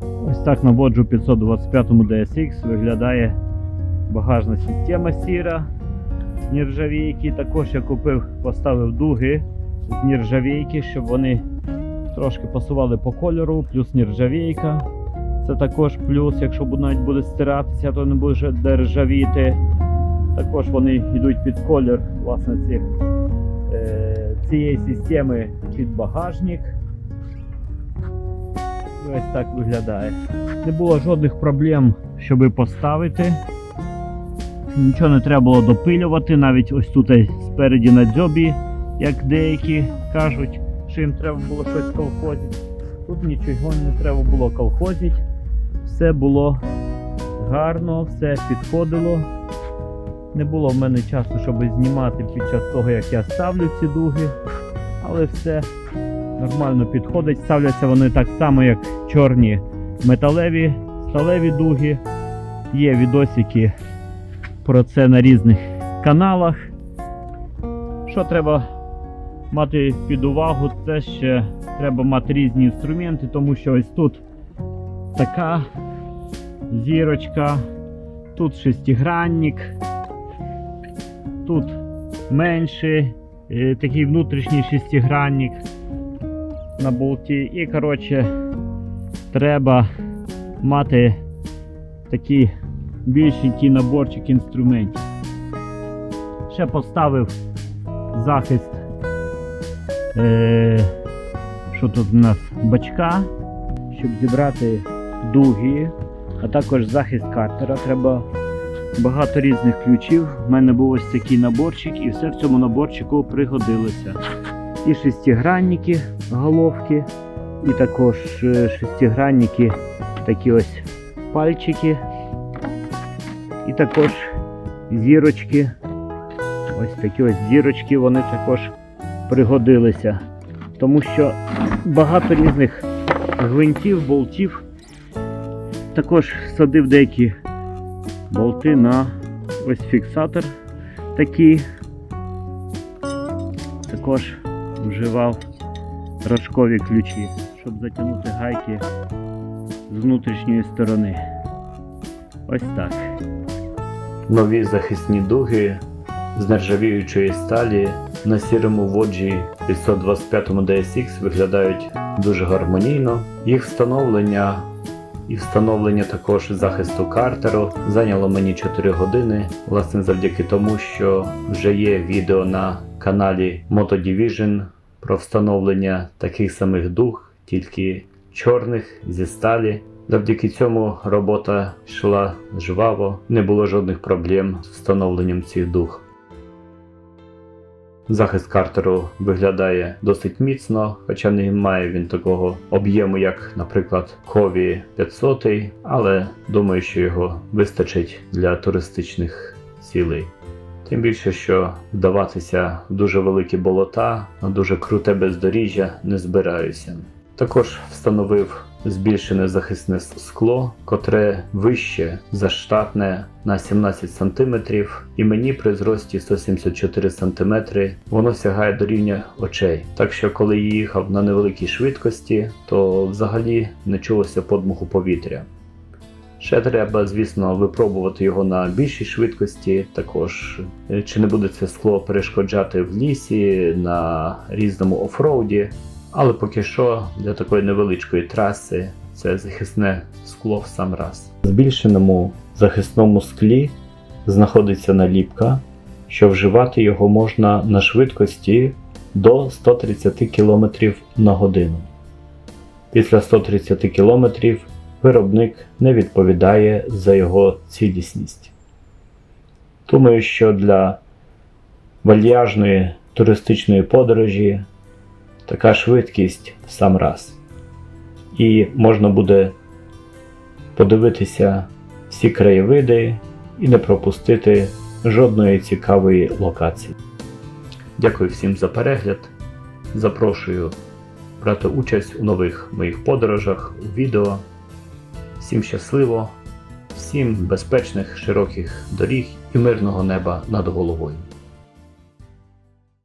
Ось так на Воджу 525 DSX виглядає багажна система сіра з нержавійки. Також я купив, поставив дуги з нержавійки, щоб вони трошки пасували по кольору, плюс нержавійка. Це також плюс, якщо навіть буде стиратися, то не буде державіти. Також вони йдуть під колір власне цих, е, цієї системи під багажник. Ось так виглядає. Не було жодних проблем, щоб поставити. Нічого не треба було допилювати, навіть ось тут спереді на дзьобі, як деякі кажуть, що їм треба було щось колхозити. Тут нічого не треба було колхозити. Все було гарно, все підходило. Не було в мене часу, щоб знімати під час того, як я ставлю ці дуги, але все нормально підходить. Ставляться вони так само, як чорні металеві, сталеві дуги. Є відосики про це на різних каналах. Що треба мати під увагу, це ще треба мати різні інструменти, тому що ось тут така зірочка, тут шестигранник, тут менший, е, такий внутрішній шестигранник на болті. І, коротше, треба мати такий більшенький наборчик інструментів. Ще поставив захист. Е, що тут у нас? Бачка, щоб зібрати дуги, а також захист картера. Треба багато різних ключів. У мене був ось такий наборчик, і все в цьому наборчику пригодилося. І шестигранники, головки, і також е, шестигранники, такі ось пальчики, і також зірочки. Ось такі ось зірочки, вони також пригодилися. Тому що багато різних гвинтів, болтів. Також садив деякі болти на ось фіксатор такий. Також вживав рожкові ключі, щоб затягнути гайки з внутрішньої сторони. Ось так. Нові захисні дуги з нержавіючої сталі на сірому воджі 525 DSX виглядають дуже гармонійно. Їх встановлення і встановлення також захисту картеру зайняло мені 4 години, власне завдяки тому, що вже є відео на каналі Moto Division про встановлення таких самих дуг, тільки чорних зі сталі. Завдяки цьому робота йшла жваво, не було жодних проблем з встановленням цих дуг. Захист картеру виглядає досить міцно, хоча не має він такого об'єму, як, наприклад, Кові 500, але думаю, що його вистачить для туристичних цілей. Тим більше, що вдаватися в дуже великі болота, на дуже круте бездоріжжя не збираюся. Також встановив збільшене захисне скло, котре вище за штатне на 17 см, і мені при зрості 174 см воно сягає до рівня очей. Так що, коли я їхав на невеликій швидкості, то взагалі не чулося подмуху повітря. Ще треба, звісно, випробувати його на більшій швидкості. Також е, чи не буде це скло перешкоджати в лісі на різному офроуді. Але поки що для такої невеличкої траси це захисне скло в сам раз. В збільшеному захисному склі знаходиться наліпка, що вживати його можна на швидкості до 130 км на годину. Після 130 км виробник не відповідає за його цілісність. Думаю, що для вальяжної туристичної подорожі така швидкість в сам раз. І можна буде подивитися всі краєвиди і не пропустити жодної цікавої локації. Дякую всім за перегляд. Запрошую брати участь у нових моїх подорожах, у відео. Всім щасливо, всім безпечних широких доріг і мирного неба над головою.